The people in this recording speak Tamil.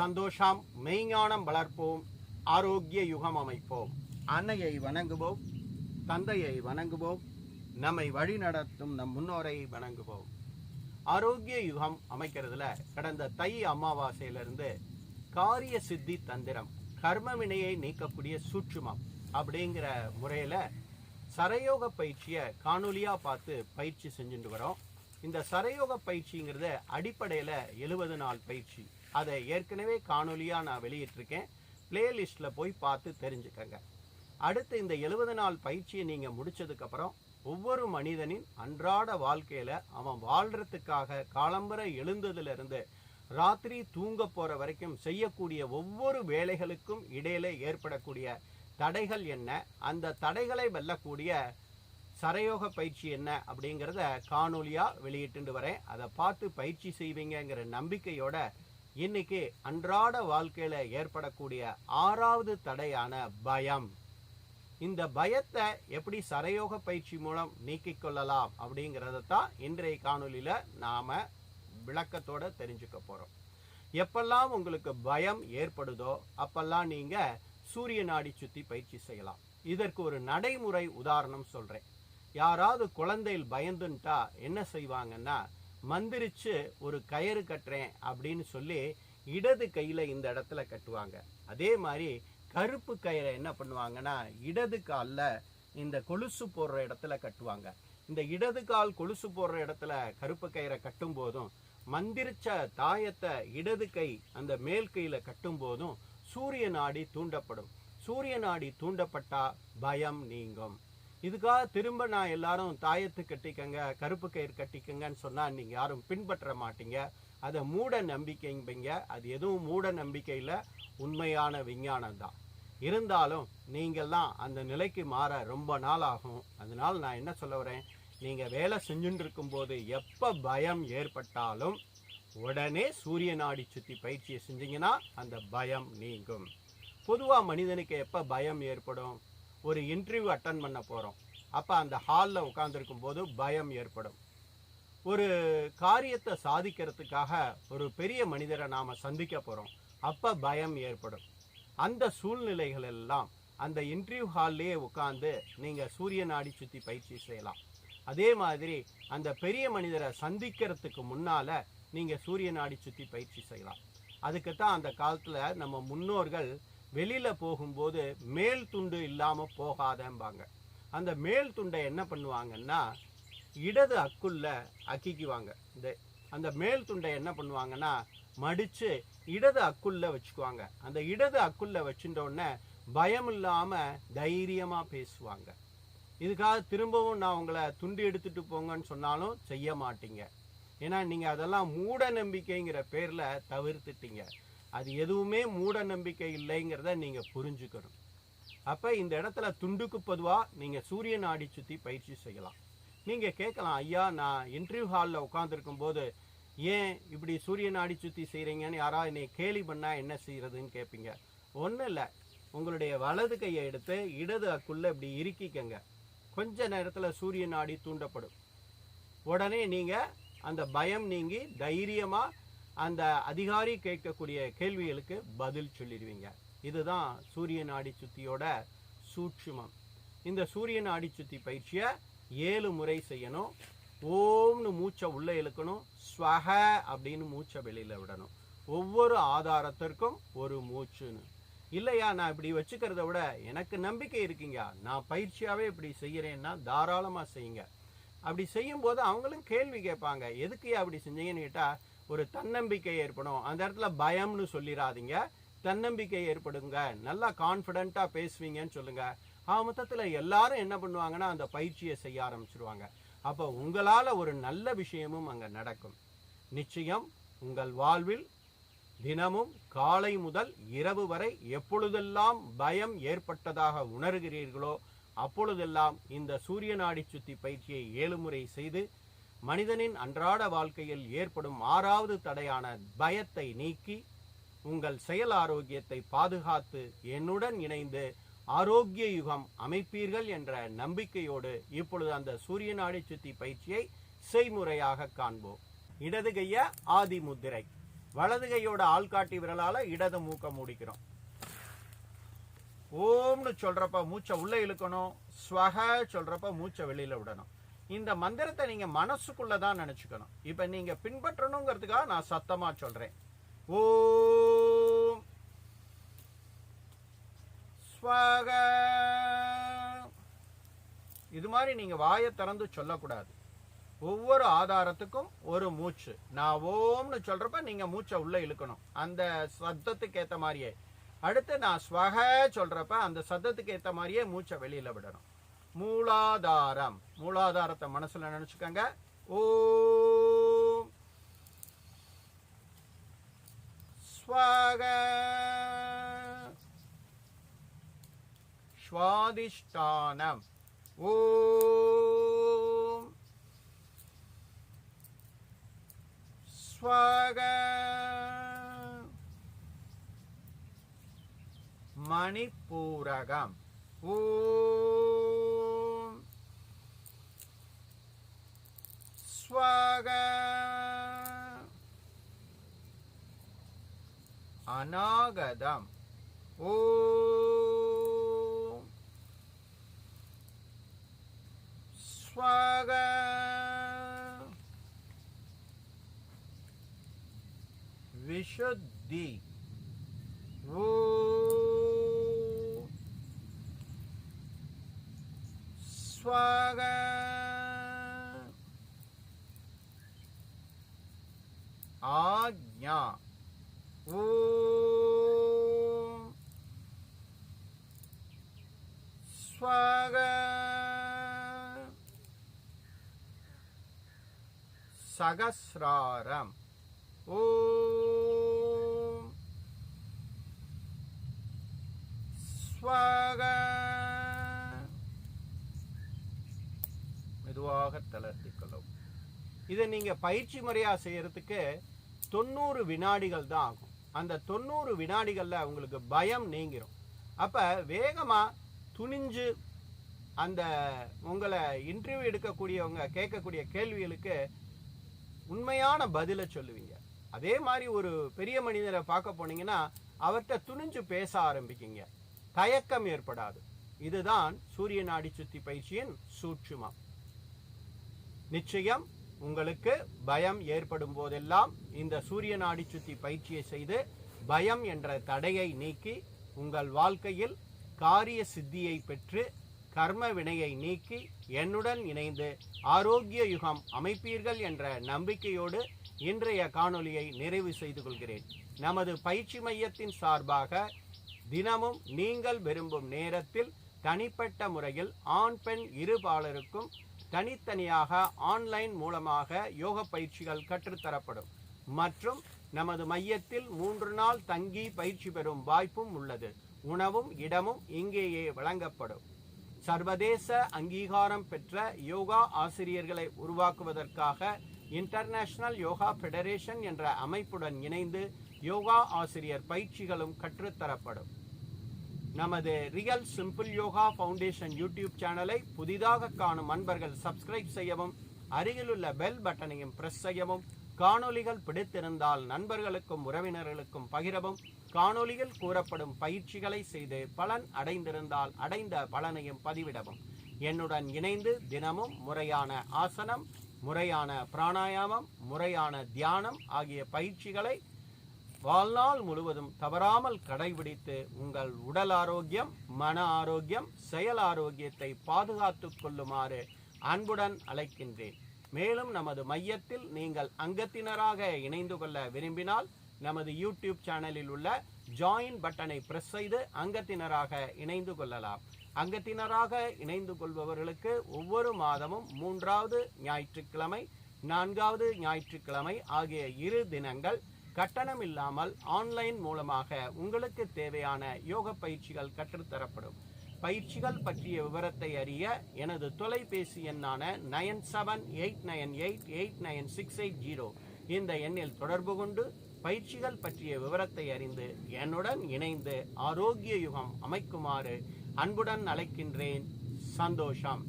சந்தோஷம் மெய்ஞானம் வளர்ப்போம் ஆரோக்கிய யுகம் அமைப்போம். அன்னையை வணங்குவோம் தந்தையை வணங்குவோம் நம்மை வழிநடத்தும் நம் முன்னோரை வணங்குவோம். ஆரோக்கிய யுகம் அமைக்கிறதுல கடந்த தை அமாவாசையிலிருந்து காரிய சித்தி தந்திரம் கர்ம வினையை நீக்கக்கூடிய சூட்சுமம் அப்படிங்கிற முறையில சரயோக பயிற்சியை காணொலியா பார்த்து பயிற்சி செஞ்சுட்டு வரோம். இந்த சரயோக பயிற்சிங்கிறது அடிப்படையில் எழுபது நாள் பயிற்சி. அதை ஏற்கனவே காணொலியாக நான் வெளியிட்டிருக்கேன். பிளேலிஸ்ட்ல போய் பார்த்து தெரிஞ்சுக்கங்க. அடுத்து இந்த எழுபது நாள் பயிற்சியை நீங்கள் முடித்ததுக்கப்புறம் ஒவ்வொரு மனிதனின் அன்றாட வாழ்க்கையில் அவன் வாழ்கிறதுக்காக காலம்பர எழுந்ததுலேருந்து ராத்திரி தூங்க போகிற வரைக்கும் செய்யக்கூடிய ஒவ்வொரு வேலைகளுக்கும் இடையில ஏற்படக்கூடிய தடைகள் என்ன? அந்த தடைகளை வெல்லக்கூடிய சரயோக பயிற்சி என்ன அப்படிங்கிறத காணொலியாக வெளியிட்டு வரேன். அதை பார்த்து பயிற்சி செய்வீங்கங்கிற நம்பிக்கையோட இன்னைக்கு அன்றாட வாழ்க்கையில ஏற்படக்கூடிய ஆறாவது தடையான பயம். இந்த பயத்தை எப்படி சரயோக பயிற்சி மூலம் நீக்கிக் கொள்ளலாம் அப்படிங்கிறத தான் இன்றைய காணொலியில நாம விளக்கத்தோட தெரிஞ்சுக்க போறோம். எப்பெல்லாம் உங்களுக்கு பயம் ஏற்படுதோ அப்பெல்லாம் நீங்க சூரிய நாடி சுத்தி பயிற்சி செய்யலாம். இதற்கு ஒரு நடைமுறை உதாரணம் சொல்றேன். யாராவது குழந்தையில் பயந்துன்ட்டா என்ன செய்வாங்கன்னா மந்திரிச்சு ஒரு கயிறு கட்டுறேன் அப்படின்னு சொல்லி இடது கையில் இந்த இடத்துல கட்டுவாங்க. அதே மாதிரி கருப்பு கயிறை என்ன பண்ணுவாங்கன்னா இடது காலில் இந்த கொலுசு போடுற இடத்துல கட்டுவாங்க. இந்த இடது கால் கொலுசு போடுற இடத்துல கருப்பு கயிறை கட்டும் போதும் மந்திரிச்ச தாயத்தை இடது கை அந்த மேல் கையில் கட்டும் போதும் சூரிய நாடி தூண்டப்படும். சூரிய நாடி தூண்டப்பட்டா பயம் நீங்கும். இதுக்காக திரும்ப நான் எல்லாரும் தாயத்து கட்டிக்கங்க கருப்பு கயிறு கட்டிக்கங்கன்னு சொன்னால் நீங்கள் யாரும் பின்பற்ற மாட்டீங்க. அதை மூட நம்பிக்கைங்க அது எதுவும் மூட நம்பிக்கையில் உண்மையான விஞ்ஞானம் தான். இருந்தாலும் நீங்கள்லாம் அந்த நிலைக்கு மாற ரொம்ப நாள் ஆகும். அதனால் நான் என்ன சொல்ல வரேன்? நீங்கள் வேலை செஞ்சுட்டு இருக்கும்போது எப்போ பயம் ஏற்பட்டாலும் உடனே சூரிய நாடி சுற்றி பயிற்சியை செஞ்சீங்கன்னா அந்த பயம் நீங்கும். பொதுவாக மனிதனுக்கு எப்போ பயம் ஏற்படும்? ஒரு இன்டர்வியூ அட்டன் பண்ண போறோம். அப்ப அந்த ஹாலில் உட்காந்துருக்கும் போது பயம் ஏற்படும். ஒரு காரியத்தை சாதிக்கிறதுக்காக ஒரு பெரிய மனிதரை நாம சந்திக்க போறோம். அப்ப பயம் ஏற்படும். அந்த சூழ்நிலைகள் எல்லாம் அந்த இன்டர்வியூ ஹால்லேயே உட்கார்ந்து நீங்க சூரிய நாடி சுத்தி பயிற்சி செய்யலாம். அதே மாதிரி அந்த பெரிய மனிதரை சந்திக்கிறதுக்கு முன்னால நீங்க சூரிய நாடி சுத்தி பயிற்சி செய்யலாம். அதுக்கு தான் அந்த காலத்துல நம்ம முன்னோர்கள் வெளியில் போகும்போது மேல் துண்டு இல்லாமல் போகாதம்பாங்க. அந்த மேல் துண்டை என்ன பண்ணுவாங்கன்னா இடது அக்குள்ள அக்கிக்குவாங்க. இந்த அந்த மேல் துண்டை என்ன பண்ணுவாங்கன்னா மடித்து இடது அக்குள்ள வச்சுக்குவாங்க. அந்த இடது அக்குள்ள வச்சுட்டோடனே பயம் இல்லாமல் தைரியமாக பேசுவாங்க. இதுக்காக திரும்பவும் நான் உங்களை துண்டு எடுத்துட்டு போங்கன்னு சொன்னாலும் செய்ய மாட்டீங்க. ஏன்னா நீங்கள் அதெல்லாம் மூட நம்பிக்கைங்கிற பேரில் தவிர்த்துட்டீங்க. அது எதுவுமே மூட நம்பிக்கை இல்லைங்கிறத நீங்கள் புரிஞ்சுக்கணும். அப்போ இந்த இடத்துல துண்டுக்கு பொதுவாக நீங்கள் சூரியன் ஆடி சுத்தி பயிற்சி செய்யலாம். நீங்கள் கேட்கலாம் ஐயா நான் இன்டர்வியூ ஹாலில் உட்காந்துருக்கும் போது ஏன் இப்படி சூரியன் ஆடி சுத்தி செய்கிறீங்கன்னு யாராவது என்னை கேலி பண்ணால் என்ன செய்கிறதுன்னு கேட்பீங்க ஒன்றும் இல்லை. உங்களுடைய வலது கையை எடுத்து இடது அக்குள்ளே இப்படி இறுக்கிக்கங்க. கொஞ்ச நேரத்தில் சூரியன் ஆடி தூண்டப்படும். உடனே நீங்கள் அந்த பயம் நீங்கி தைரியமாக அந்த அதிகாரி கேட்கக்கூடிய கேள்விகளுக்கு பதில் சொல்லிடுவீங்க. இதுதான் சூரியன் நாடி சுத்தியோட சூட்சுமம். இந்த சூரியன் நாடி சுத்தி பயிற்சியை ஏழு முறை செய்யணும். ஓம்னு மூச்சை உள்ளே இழுக்கணும். ஸ்வஹ அப்படின்னு மூச்சை வெளியில் விடணும். ஒவ்வொரு ஆதாரத்திற்கும் ஒரு மூச்சுன்னு. இல்லையா நான் இப்படி வச்சுக்கிறத விட எனக்கு நம்பிக்கை இருக்கீங்க. நான் பயிற்சியாவே இப்படி செய்யறேன்னா தாராளமா செய்யுங்க. அப்படி செய்யும் போது அவங்களும் கேள்வி கேட்பாங்க. எதுக்கு அப்படி செஞ்சீங்கன்னு கேட்டா ஒரு தன்னம்பிக்கை ஏற்படும். அந்த இடத்துல பயம்னு சொல்லிடாதீங்க தன்னம்பிக்கை ஏற்படுங்க. நல்லா கான்ஃபிடென்ட்டாக பேசுவீங்கன்னு சொல்லுங்க. ஆ மொத்தத்தில் எல்லாரும் என்ன பண்ணுவாங்கன்னா அந்த பயிற்சியை செய்ய ஆரம்பிச்சிருவாங்க. அப்போ உங்களால் ஒரு நல்ல விஷயமும் அங்கே நடக்கும். நிச்சயம் உங்கள் வாழ்வில் தினமும் காலை முதல் இரவு வரை எப்பொழுதெல்லாம் பயம் ஏற்பட்டதாக உணர்கிறீர்களோ அப்பொழுதெல்லாம் இந்த சூரிய நாடி சுத்தி பயிற்சியை ஏழு முறை செய்து மனிதனின் அன்றாட வாழ்க்கையில் ஏற்படும் ஆறாவது தடையான பயத்தை நீக்கி உங்கள் செயல் ஆரோக்கியத்தை பாதுகாத்து என்னுடன் இணைந்து ஆரோக்கிய யுகம் அமைப்பீர்கள் என்ற நம்பிக்கையோடு இப்பொழுது அந்த சூரிய நாடி சுத்தி பயிற்சியை செய்முறையாக காண்போம். இடது கைய ஆதி முத்திரை. வலது கையோட ஆள்காட்டி விரலால இடது மூக்க மூடிக்கிறோம். ஓம்னு சொல்றப்ப மூச்சை உள்ள இழுக்கணும் ஸ்வக சொல்றப்ப மூச்சை வெளியில விடணும். இந்த மந்திரத்தை நீங்க மனசுக்குள்ளே தான் நினைச்சுக்கணும். இப்ப நீங்க பின்பற்றணுங்கிறதுக்காக நான் சத்தமா சொல்றேன். ஓம் ஸ்வக. இது மாதிரி நீங்க வாயை திறந்து சொல்லக்கூடாது. ஒவ்வொரு ஆதாரத்துக்கும் ஒரு மூச்சு. நான் ஓம்னு சொல்றப்ப நீங்க மூச்சை உள்ள இழுக்கணும். அந்த சத்தத்துக்கு ஏத்த மாதிரியே. அடுத்து நான் ஸ்வக சொல்றப்ப அந்த சத்தத்துக்கு ஏத்த மாதிரியே மூச்சை வெளியில விடணும். மூலாதாரம். மூலாதாரத்தை மனசுல நினைச்சுக்கோங்க. ஓம். ஸ்வக. ஸ்வாதிஷ்டானம். ஓம். ஸ்வக. மணிப்பூரகம். ஓ அநாகதம் ஓம் ஸ்வக விஷுத்தி ஓம் ஸ்வக ஆக்ஞா ஓம் ஸ்வாக சகசிராரம். ஓம். ஸ்வாக மெதுவாக தளர்த்தி கொள்ளவும் இதை நீங்க பயிற்சி முறையா செய்யறதுக்கு தொண்ணூறு வினாடிகள் தான் ஆகும். அந்த தொண்ணூறு வினாடிகள்ல உங்களுக்கு பயம் நீங்கிரும். அப்ப வேகமா துணிஞ்சு அந்த உங்களை இன்டர்வியூ எடுக்கக்கூடியவங்க கேட்கக்கூடிய கேள்விகளுக்கு உண்மையான பதிலை சொல்லுவீங்க. அதே மாதிரி ஒரு பெரிய மனிதரை பார்க்க போனீங்கன்னா அவர்கிட்ட துணிஞ்சு பேச ஆரம்பிக்கீங்க. தயக்கம் ஏற்படாது. இதுதான் சூரிய நாடி சுத்தி பயிற்சியின் சூட்சுமம். நிச்சயம் உங்களுக்கு பயம் ஏற்படும் போதெல்லாம் இந்த சூரிய நாடி சுத்தி பயிற்சியை செய்து பயம் என்ற தடையை நீக்கி உங்கள் வாழ்க்கையில் காரிய சித்தியை பெற்று கர்ம வினையை நீக்கி என்னுடன் இணைந்து ஆரோக்கிய யுகம் அமைப்பீர்கள் என்ற நம்பிக்கையோடு இன்றைய காணொளியை நிறைவு செய்து கொள்கிறேன். நமது பயிற்சி மையத்தின் சார்பாக தினமும் நீங்கள் விரும்பும் நேரத்தில் தனிப்பட்ட முறையில் ஆண் பெண் இருபாலருக்கும் தனித்தனியாக ஆன்லைன் மூலமாக யோக பயிற்சிகள் கற்றுத்தரப்படும். மற்றும் நமது மையத்தில் மூன்று நாள் தங்கி பயிற்சி பெறும் வாய்ப்பும் உள்ளது. உணவும் இடமும் இங்கேயே வழங்கப்படும். சர்வதேச அங்கீகாரம் பெற்ற யோகா ஆசிரியர்களை உருவாக்குவதற்காக இன்டர்நேஷனல் யோகா ஃபெடரேஷன் என்ற அமைப்புடன் இணைந்து யோகா ஆசிரியர் பயிற்சிகளும் கற்றுத்தரப்படும். நமது real simple yoga foundation YouTube சேனலை புதிதாக காணும் அன்பர்கள் சப்ஸ்கிரைப் செய்யவும் அருகிலுள்ள பெல் பட்டனையும் பிரஸ் செய்யவும் காணொளிகள் பிடித்திருந்தால் நண்பர்களுக்கும் உறவினர்களுக்கும் பகிரவும் காணொளியில் கூறப்படும் பயிற்சிகளை செய்து பலன் அடைந்திருந்தால் அடைந்த பலனையும் பதிவிடவும். என்னுடன் இணைந்து தினமும் முறையான ஆசனம் முறையான பிராணாயாமம் முறையான தியானம் ஆகிய பயிற்சிகளை வாழ்நாள் முழுவதும் தவறாமல் கடைபிடித்து உங்கள் உடல் ஆரோக்கியம் மன ஆரோக்கியம் செயல் ஆரோக்கியத்தை பாதுகாத்துக் கொள்ளுமாறு அன்புடன் அழைக்கின்றேன். மேலும் நமது மையத்தில் நீங்கள் அங்கத்தினராக இணைந்து கொள்ள விரும்பினால் நமது யூடியூப் சேனலில் உள்ள ஜாயின் பட்டனை பிரஸ் செய்து அங்கத்தினராக இணைந்து கொள்ளலாம். அங்கத்தினராக இணைந்து கொள்பவர்களுக்கு ஒவ்வொரு மாதமும் மூன்றாவது ஞாயிற்றுக்கிழமை நான்காவது ஞாயிற்றுக்கிழமை ஆகிய இரு தினங்கள் கட்டணம் இல்லாமல் ஆன்லைன் மூலமாக உங்களுக்கு தேவையான யோக பயிற்சிகள் கற்றுத்தரப்படும். பயிற்சிகள் பற்றிய விவரத்தை அறிய எனது தொலைபேசி எண்ணான nine seven eight nine eight eight nine six eight zero. இந்த எண்ணில் தொடர்பு கொண்டு பயிற்சிகள் பற்றிய விவரத்தை அறிந்து என்னுடன் இணைந்து ஆரோக்கிய யுகம் அமைக்குமாறு அன்புடன் அழைக்கின்றேன். சந்தோஷம்.